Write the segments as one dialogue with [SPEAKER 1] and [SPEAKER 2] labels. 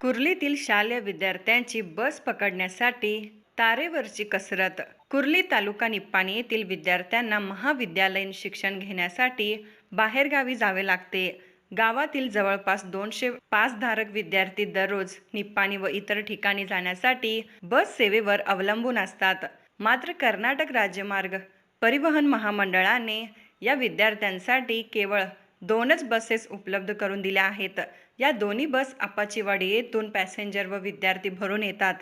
[SPEAKER 1] कुर्लीतील शालेय विद्यार्थ्यांची बस पकडण्यासाठी तारेवरची कसरत. कुर्ली तालुका निप्पाणी येथील विद्यार्थ्यांना महाविद्यालयीन शिक्षण घेण्यासाठी बाहेरगावी जावे लागते. गावातील जवळपास दोनशे पासधारक विद्यार्थी दररोज निप्पाणी व इतर ठिकाणी जाण्यासाठी बस सेवेवर अवलंबून असतात. मात्र कर्नाटक राज्यमार्ग परिवहन महामंडळाने या विद्यार्थ्यांसाठी केवळ दोनच बसेस उपलब्ध करून दिल्या आहेत. या दोन्ही बस आपाचीवाडी येथून पॅसेंजर व विद्यार्थी भरून येतात.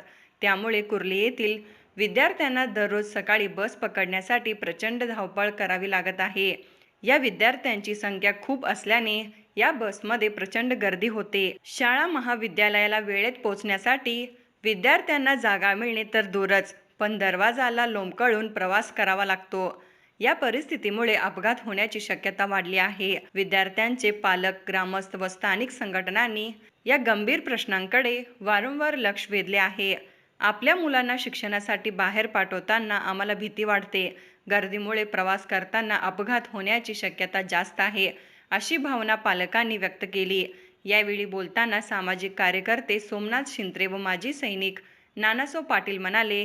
[SPEAKER 1] त्यामुळे कुर्ली येथील विद्यार्थ्यांना दररोज सकाळी बस पकडण्यासाठी प्रचंड धावपळ करावी लागत आहे. या विद्यार्थ्यांची संख्या खूप असल्याने या बसमध्ये प्रचंड गर्दी होते. शाळा महाविद्यालयाला वेळेत पोहोचण्यासाठी विद्यार्थ्यांना जागा मिळणे तर दूरच पण दरवाजाला लोंबकळून प्रवास करावा लागतो. या परिस्थितीमुळे अपघात होण्याची शक्यता वाढली आहे. विद्यार्थ्यांचे पालक ग्रामस्थ व स्थानिक संघटनांनी या गंभीर प्रश्नांकडे वारंवार लक्ष वेधले आहे. आपल्या मुलांना शिक्षणासाठी बाहेर पाठवताना आम्हाला भीती वाटते. गर्दीमुळे प्रवास करताना अपघात होण्याची शक्यता जास्त आहे अशी भावना पालकांनी व्यक्त केली. यावेळी बोलताना सामाजिक कार्यकर्ते सोमनाथ शिंत्रे व माजी सैनिक नानासो पाटील म्हणाले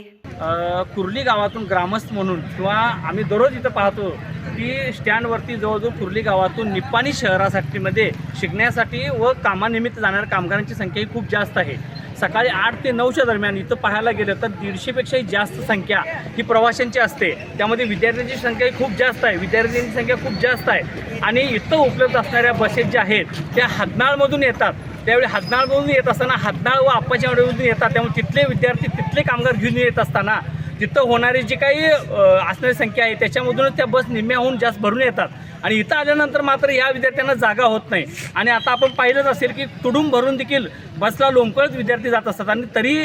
[SPEAKER 2] कुर्ली गावातून ग्रामस्थ म्हणून किंवा आम्ही दररोज इथं पाहतो की स्टँडवरती जवळजवळ कुर्ली गावातून निप्पाणी शहरासाठीमध्ये शिकण्यासाठी व कामानिमित्त जाणाऱ्या कामगारांची संख्या ही खूप जास्त आहे. सकाळी आठ ते नऊच्या दरम्यान इथं पाहायला गेलं तर दीडशेपेक्षाही जास्त संख्या ही प्रवाशांची असते. त्यामध्ये विद्यार्थ्यांची संख्या ही खूप जास्त आहे. विद्यार्थ्यांची संख्या खूप जास्त आहे. आणि इथं उपलब्ध असणाऱ्या बसेस ज्या आहेत त्या हदनाळमधून येतात. त्यावेळी हदनाळमधून येत असताना हातनाळ व आप्पाच्यामधून येतात. त्यामुळे तिथले विद्यार्थी तिथले कामगार घेऊन येत असताना तिथं होणारी जी काही असणारी संख्या आहे त्याच्यामधूनच त्या बस निम्म्याहून जास्त भरून येतात. आणि इथं आल्यानंतर मात्र या विद्यार्थ्यांना जागा होत नाही. आणि आता आपण पाहिलंच असेल की तुडून भरून देखील बसला लोंबकळत विद्यार्थी जात असतात. आणि तरी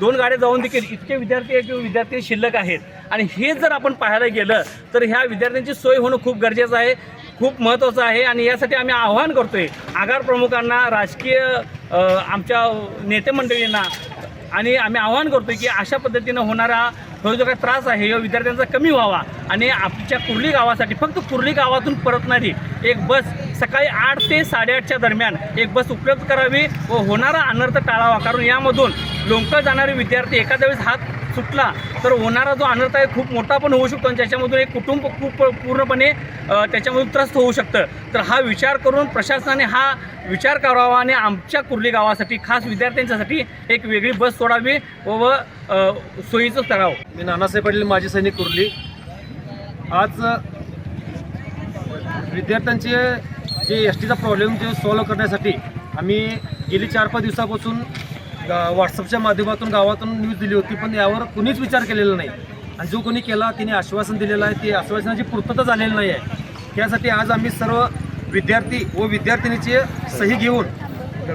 [SPEAKER 2] दोन गाड्या जाऊन देखील इतके विद्यार्थी किंवा विद्यार्थी शिल्लक आहेत. आणि हे जर आपण पाहायला गेलं तर ह्या विद्यार्थ्यांची सोय होणं खूप गरजेचं आहे. खूप महत्त्वाचं आहे आणि यासाठी आम्ही आव्हान आहे आगार प्रमुखांना राजकीय आमच्या नेते मंडळींना आणि आम्ही आवाहन करतो की अशा पद्धतीनं होणारा हा जो काही त्रास आहे या विद्यार्थ्यांचा कमी व्हावा आणि आमच्या कुर्ली गावासाठी फक्त कुर्ली गावातून परतणारी एक बस सकाळी आठ ते साडेआठच्या दरम्यान एक बस उपलब्ध करावी व होणारा अनर्थ टाळावा. कारण यामधून लोंकळ जाणारे विद्यार्थी एखाद्या वेळेस हात सुटला तर होणारा जो अनर्थ आहे खूप मोठा पण होऊ शकतो आणि त्याच्यामधून एक कुटुंब खूप पूर्णपणे त्याच्यामधून त्रस्त होऊ शकतं. तर हा विचार करून प्रशासनाने हा विचार करावा आणि आमच्या कुर्ली गावासाठी खास विद्यार्थ्यांच्यासाठी एक वेगळी बस सोडावी व सोयीचं करावं
[SPEAKER 3] मी नानासाहेब पाटील माजी सैनिक कुर्ली. आज विद्यार्थ्यांचे जे एस टीचा प्रॉब्लेम ते सॉल्व्ह करण्यासाठी आम्ही गेली चार पाच दिवसापासून गा व्हॉट्सअपच्या माध्यमातून गावातून न्यूज दिली होती पण यावर कुणीच विचार केलेला नाही. आणि जो कोणी केला तिने आश्वासन दिलेलं आहे ती आश्वासनाची पूर्तता झालेली नाही आहे. त्यासाठी आज आम्ही सर्व विद्यार्थी व विद्यार्थिनीचे सही घेऊन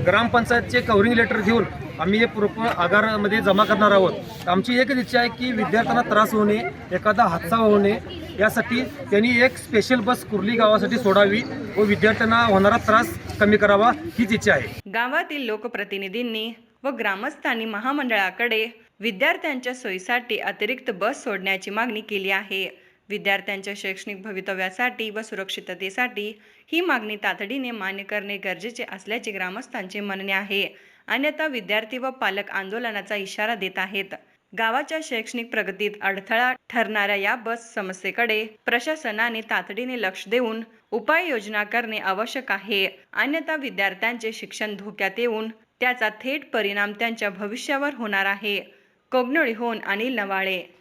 [SPEAKER 3] ग्रामपंचायतचे कवरिंग लेटर घेऊन आम्ही हे पूर्व आगारामध्ये जमा करणार आहोत. आमची एकच इच्छा आहे की विद्यार्थ्यांना त्रास होऊ नये एखादा हादसा नये. यासाठी त्यांनी एक स्पेशल बस कुर्ली गावासाठी सोडावी व विद्यार्थ्यांना होणारा त्रास कमी करावा हीच इच्छा आहे.
[SPEAKER 1] गावातील लोकप्रतिनिधींनी व ग्रामस्थांनी महामंडळाकडे विद्यार्थ्यांच्या सोयीसाठी अतिरिक्त बस सोडण्याची मागणी केली आहे. विद्यार्थ्यांच्या शैक्षणिक भवितव्यासाठी व सुरक्षिततेसाठी ही मागणी तातडीने मान्य करणे गरजेचे असल्याचे ग्रामस्थांचे म्हणणे आहे. अन्यथा विद्यार्थी व पालक आंदोलनाचा इशारा देत आहेत. गावाच्या शैक्षणिक प्रगतीत अडथळा ठरणाऱ्या या बस समस्येकडे प्रशासनाने तातडीने लक्ष देऊन उपाययोजना करणे आवश्यक आहे. अन्यथा विद्यार्थ्यांचे शिक्षण धोक्यात येऊन त्याचा थेट परिणाम त्यांच्या भविष्यावर होणार आहे. कोगनोळीहून अनिल नवाळे